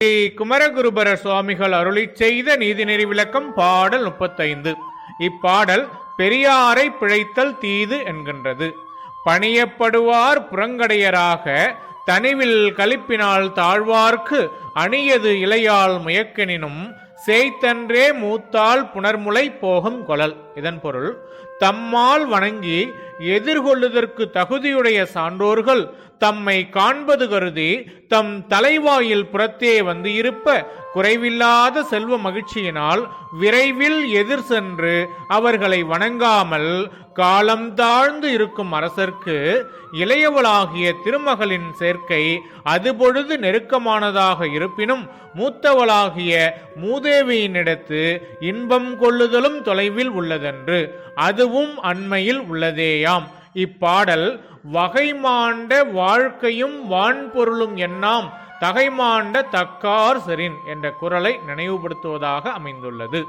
ஸ்ரீ குமரகுருபர சுவாமிகள் அருளி செய்த நீதிநெறி விளக்கம் பாடல் முப்பத்தைந்து. இப்பாடல் பெரியாரை பிழைத்தல் தீது என்கின்றது. பணியப்படுவார் புறங்கடையராக தனிவில் கலிப்பினால் தாழ்வார்க்கு அணியது இலையால் முயக்கெனினும் சேய்த்தன்றே மூத்தால் புனர்முலை போகும் கொளல் இதன் பொருள் தம்மால் வணங்கி எதிர்கொள்ளுதற்கு தகுதியுடைய சான்றோர்கள் தம்மை காண்பது கருதி தம் தலைவாயில் புறத்தே வந்து இருப்ப. குறைவில்லாத செல்வ மகிழ்ச்சியினால் விரைவில் எதிர் சென்று அவர்களை வணங்காமல் காலம் தாழ்ந்து இருக்கும் அரசர்க்கு இளையவளாகிய திருமகளின் சேர்க்கை அதுபொழுது நெருக்கமானதாக இருப்பினும் மூத்தவளாகிய மூதேவியினிடத்து இன்பம் கொள்ளுதலும் தொலைவில் உள்ளதென்று அதுவும் அண்மையில் உள்ளதேயாம் இப்பாடல் வகைமாண்ட வாழ்க்கையும் வான்பொருளும் எண்ணாம் தகைமாண்ட தக்கார் செரின் என்ற குரலை நினைவுபடுத்துவதாக அமைந்துள்ளது.